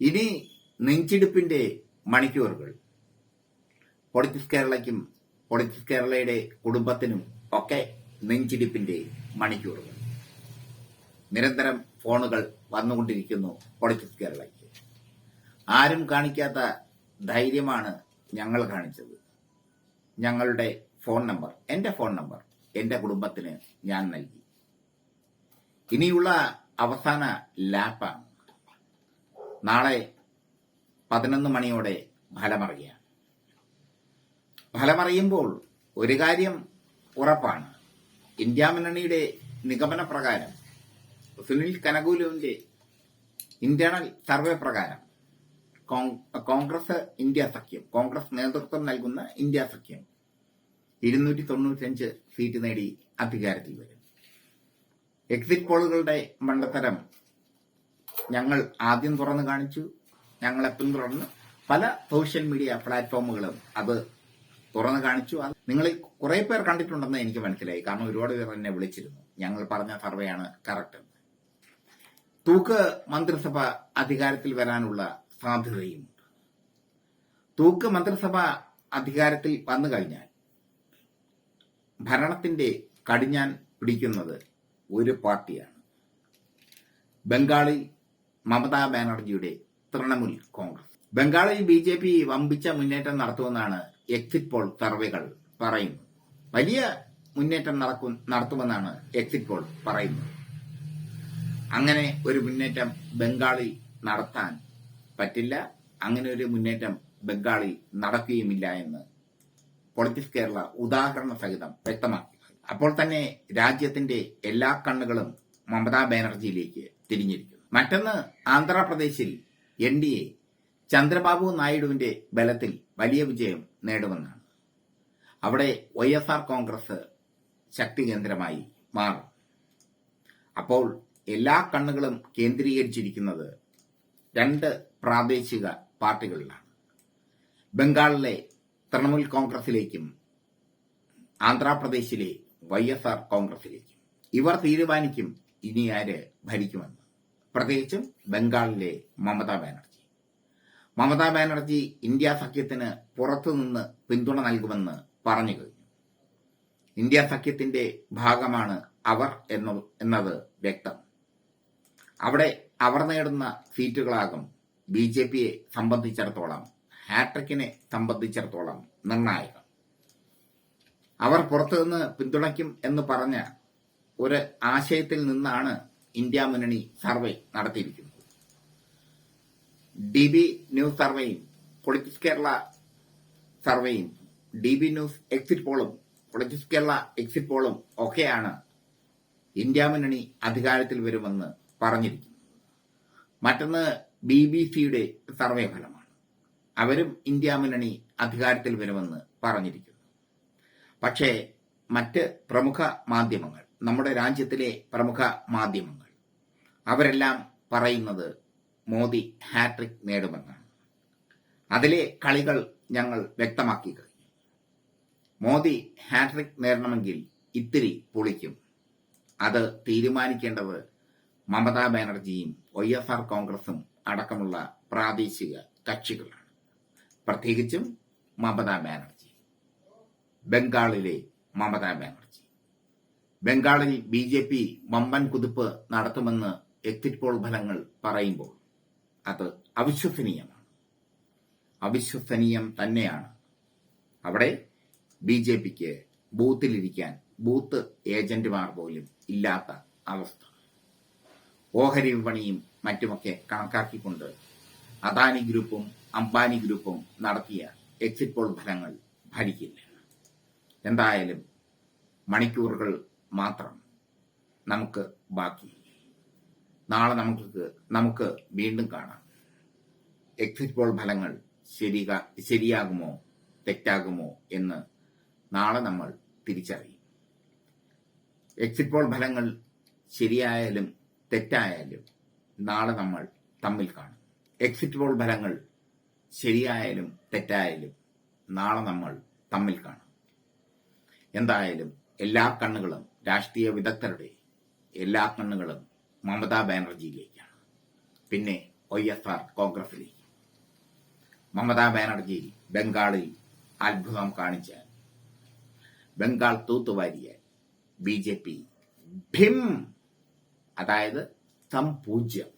ഇനി നെഞ്ചിടിപ്പിന്റെ മണിക്കൂറുകൾ. Politics കേരളയ്ക്കും politics കേരളയുടെ കുടുംബത്തിനും ഒക്കെ നെഞ്ചിടിപ്പിന്റെ മണിക്കൂറുകൾ. നിരന്തരം ഫോണുകൾ വന്നുകൊണ്ടിരിക്കുന്നു പൊളിറ്റിക്സ് കേരളയ്ക്ക് ആരും കാണിക്കാത്ത ധൈര്യമാണ് ഞങ്ങൾ കാണിച്ചത്. ഞങ്ങളുടെ ഫോൺ നമ്പർ എന്റെ ഫോൺ നമ്പർ എന്റെ കുടുംബത്തിന് ഞാൻ നൽകി. ഇനിയുള്ള അവസാന ലാപ്പാണ്. നാളെ പതിനൊന്ന് മണിയോടെ ഫലമറിയാം ഫലമറിയുമ്പോൾ ഒരു കാര്യം ഉറപ്പാണ്. ഇന്ത്യ മുന്നണിയുടെ നിഗമന പ്രകാരം സുനിൽ കനകൂലുവിന്റെ ഇന്റേണൽ സർവേ പ്രകാരം കോൺഗ്രസ് ഇന്ത്യ സഖ്യം കോൺഗ്രസ് നേതൃത്വം നൽകുന്ന ഇന്ത്യ സഖ്യം ഇരുന്നൂറ്റി തൊണ്ണൂറ്റഞ്ച് സീറ്റ് നേടി അധികാരത്തിൽ വരും. എക്സിറ്റ് പോളുകളുടെ മണ്ടത്തരം ഞങ്ങൾ ആദ്യം തുറന്നു കാണിച്ചു ഞങ്ങളെ പിന്തുടർന്ന് പല സോഷ്യൽ മീഡിയ പ്ലാറ്റ്ഫോമുകളും അത് തുറന്നു കാണിച്ചു. അത് നിങ്ങൾ കുറെ പേർ കണ്ടിട്ടുണ്ടെന്ന് എനിക്ക് മനസ്സിലായി. കാരണം ഒരുപാട് പേർ എന്നെ വിളിച്ചിരുന്നു. ഞങ്ങൾ പറഞ്ഞ സർവേയാണ് കറക്റ്റ് തൂക്ക് മന്ത്രിസഭ അധികാരത്തിൽ വരാനുള്ള സാധ്യതയുമുണ്ട് തൂക്ക് മന്ത്രിസഭ അധികാരത്തിൽ വന്നു കഴിഞ്ഞാൽ ഭരണത്തിന്റെ കടിഞ്ഞാൻ പിടിക്കുന്നത് ഒരു പാർട്ടിയാണ്. ബംഗാളിൽ മമതാ ബാനർജിയുടെ തൃണമൂൽ കോൺഗ്രസ്. ബംഗാളിൽ ബി ജെ പി വമ്പിച്ച മുന്നേറ്റം നടത്തുമെന്നാണ് എക്സിറ്റ് പോൾ സർവേകൾ പറയുന്നു വലിയ മുന്നേറ്റം നടക്കും നടത്തുമെന്നാണ് എക്സിറ്റ് പോൾ പറയുന്നത്. അങ്ങനെ ഒരു മുന്നേറ്റം ബംഗാളിൽ നടത്താൻ പറ്റില്ല. അങ്ങനെ ഒരു മുന്നേറ്റം ബംഗാളിൽ നടക്കുകയുമില്ല എന്ന് പൊളിറ്റിക്സ് കേരള ഉദാഹരണ സഹിതം വ്യക്തമാക്കി. അപ്പോൾ തന്നെ രാജ്യത്തിന്റെ എല്ലാ കണ്ണുകളും മമതാ ബാനർജിയിലേക്ക് തിരിഞ്ഞിരിക്കുന്നു മറ്റൊന്ന് ആന്ധ്രാപ്രദേശിൽ എൻ ഡി എ ചന്ദ്രബാബു നായിഡുവിന്റെ ബലത്തിൽ വലിയ വിജയം നേടുമെന്നാണ്. അവിടെ വൈ എസ് ആർ കോൺഗ്രസ് ശക്തി കേന്ദ്രമായി മാറും. അപ്പോൾ എല്ലാ കണ്ണുകളും കേന്ദ്രീകരിച്ചിരിക്കുന്നത് രണ്ട് പ്രാദേശിക പാർട്ടികളിലാണ്. ബംഗാളിലെ തൃണമൂൽ കോൺഗ്രസിലേക്കും ആന്ധ്രാപ്രദേശിലെ വൈ എസ് ആർ കോൺഗ്രസിലേക്കും. ഇവർ തീരുമാനിക്കും ഇനി ആര് ഭരിക്കുമെന്ന്. പ്രത്യേകിച്ചും ബംഗാളിലെ മമതാ ബാനർജി. മമതാ ബാനർജി ഇന്ത്യ സഖ്യത്തിന് പുറത്തുനിന്ന് പിന്തുണ നൽകുമെന്ന് പറഞ്ഞു കഴിഞ്ഞു. ഇന്ത്യ സഖ്യത്തിന്റെ ഭാഗമാണ് അവർ എന്ന- എന്നത് വ്യക്തം. അവിടെ അവർ നേടുന്ന സീറ്റുകളാകും ബി ജെ പിയെ സംബന്ധിച്ചിടത്തോളം ഹാട്രിക്കിനെ സംബന്ധിച്ചിടത്തോളം നിർണായകം. അവർ പുറത്തുനിന്ന് പിന്തുണയ്ക്കും എന്ന് പറഞ്ഞ ഒരു ആശയത്തിൽ നിന്നാണ് ഇന്ത്യ മുന്നണി സർവേ നടത്തിയിരിക്കുന്നത് ഡി ബി ന്യൂസ് സർവേയും പൊളിറ്റിക്സ് കേരള സർവേയും ഡി ബി ന്യൂസ് എക്സിറ്റ് പോളും പൊളിറ്റിക്സ് കേരള എക്സിറ്റ് പോളും ഒക്കെയാണ് ഇന്ത്യ മുന്നണി അധികാരത്തിൽ വരുമെന്ന് പറഞ്ഞിരിക്കുന്നത് മറ്റൊന്ന് ബി ബി സിയുടെ സർവേ ഫലമാണ്. അവരും ഇന്ത്യ മുന്നണി അധികാരത്തിൽ വരുമെന്ന് പറഞ്ഞിരിക്കുന്നു. പക്ഷേ മറ്റ് പ്രമുഖ മാധ്യമങ്ങൾ നമ്മുടെ രാജ്യത്തിലെ പ്രമുഖ മാധ്യമങ്ങൾ അവരെല്ലാം പറയുന്നത് മോദി ഹാട്രിക് നേടുമെന്നാണ്. അതിലെ കളികൾ ഞങ്ങൾ വ്യക്തമാക്കി കഴിഞ്ഞു. മോദി ഹാട്രിക് നേടണമെങ്കിൽ ഇത്തിരി പൊളിക്കും. അത് തീരുമാനിക്കേണ്ടത് മമതാ ബാനർജിയും വൈ എസ് ആർ കോൺഗ്രസും അടക്കമുള്ള പ്രാദേശിക കക്ഷികളാണ്. പ്രത്യേകിച്ചും മമതാ ബാനർജി. ബംഗാളിലെ മമതാ ബാനർജി. ബംഗാളിൽ ബി ജെ പി വമ്പൻ കുതിപ്പ് നടത്തുമെന്ന് എക്സിറ്റ് പോൾ ഫലങ്ങൾ പറയുമ്പോൾ അത് അവിശ്വസനീയമാണ്. അവിശ്വസനീയം തന്നെയാണ്. അവിടെ ബി ജെ പിക്ക് ബൂത്തിലിരിക്കാൻ ബൂത്ത് ഏജന്റുമാർ പോലും ഇല്ലാത്ത അവസ്ഥ. ഓഹരി വിപണിയും മറ്റുമൊക്കെ കണക്കാക്കിക്കൊണ്ട് അദാനി ഗ്രൂപ്പും അംബാനി ഗ്രൂപ്പും നടത്തിയ എക്സിറ്റ് പോൾ ഫലങ്ങൾ ഭരിക്കില്ല. എന്തായാലും മണിക്കൂറുകൾ മാത്രം നമുക്ക് ബാക്കി നാളെ നമുക്ക് നമുക്ക് വീണ്ടും കാണാം. എക്സിറ്റ് പോൾ ഫലങ്ങൾ ശരി ശരിയാകുമോ തെറ്റാകുമോ എന്ന് നാളെ നമ്മൾ തിരിച്ചറിയും. എക്സിറ്റ് പോൾ ഫലങ്ങൾ ശരിയായാലും തെറ്റായാലും നാളെ നമ്മൾ തമ്മിൽ കാണും. എക്സിറ്റ് പോൾ ഫലങ്ങൾ ശരിയായാലും തെറ്റായാലും നാളെ നമ്മൾ തമ്മിൽ കാണും. എന്തായാലും എല്ലാ കണ്ണുകളും രാഷ്ട്രീയ വിദഗ്ധരുടെ എല്ലാ കണ്ണുകളും മമതാ ബാനർജിയിലേക്കാണ് പിന്നെ വൈ എസ് ആർ കോൺഗ്രസിലേക്ക് മമതാ ബാനർജി ബംഗാളിൽ അത്ഭുതം കാണിച്ച ബംഗാൾ തൂത്തുവാരിയ ബി ജെ പി ഭിം അതായത് സംപൂജ്യം